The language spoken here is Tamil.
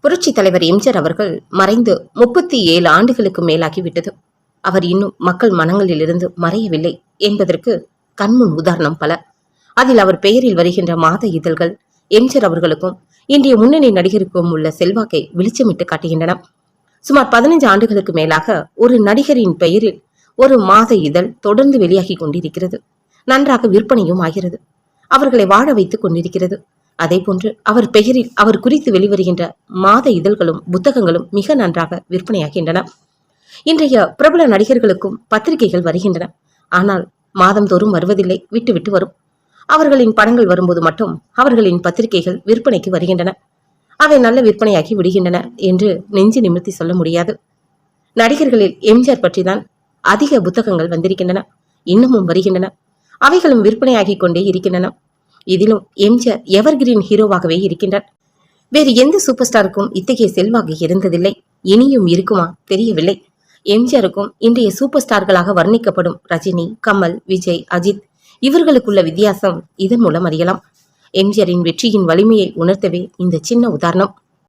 புரட்சி தலைவர் எம்ஜிஆர் அவர்கள் மறைந்து முப்பத்தி ஏழு ஆண்டுகளுக்கு மேலாகிவிட்டது. அவர் இன்னும் மக்கள் மனங்களிலிருந்து மறையவில்லை என்பதற்கு கண்முன் உதாரணம் பல. அதில் அவர் பெயரில் வருகின்ற மாத இதழ்கள் எம்ஜிஆர் அவர்களுக்கும் இன்றைய முன்னணி நடிகருக்கும் உள்ள செல்வாக்கை வெளிச்சமிட்டு காட்டுகின்றன. சுமார் பதினைஞ்சு ஆண்டுகளுக்கு மேலாக ஒரு நடிகரின் பெயரில் ஒரு மாத இதழ் தொடர்ந்து வெளியாகி கொண்டிருக்கிறது. நன்றாக விற்பனையும் ஆகிறது. அவர்களை வாழ வைத்துக் கொண்டிருக்கிறது. அதேபோன்று அவர் பெயரில் அவர் குறித்து வெளிவருகின்ற மாத இதழ்களும் புத்தகங்களும் மிக நன்றாக விற்பனையாகின்றன. இன்றைய பிரபல நடிகர்களுக்கும் பத்திரிகைகள் வருகின்றன. ஆனால் மாதந்தோறும் வருவதில்லை விட்டுவிட்டு வரும். அவர்களின் படங்கள் வரும்போது மட்டும் அவர்களின் பத்திரிகைகள் விற்பனைக்கு வருகின்றன. அவை நல்ல விற்பனையாகி விடுகின்றன என்று நெஞ்சு நிமிர்த்தி சொல்ல முடியாது. நடிகர்களில் எம்ஜிஆர் பற்றிதான் அதிக புத்தகங்கள் வந்திருக்கின்றன. இன்னமும் வருகின்றன. அவைகளும் விற்பனையாகிக் கொண்டே இருக்கின்றன. இதிலும் எம்ஜிஆர் எவர்கிரீன் ஹீரோவாகவே இருக்கின்றார் வேறு எந்த சூப்பர் ஸ்டாருக்கும் இத்தகைய செல்வாக்கு இருந்ததில்லை. இனியும் இருக்குமா? தெரியவில்லை. எம்ஜிஆருக்கும் இன்றைய சூப்பர் ஸ்டார்களாக வர்ணிக்கப்படும் ரஜினி கமல் விஜய் அஜித் இவர்களுக்குள்ள வித்தியாசம் இதன் மூலம் அறியலாம். எம்ஜிஆரின் வெற்றியின் வலிமையை உணர்த்தவே இந்த சின்ன உதாரணம்.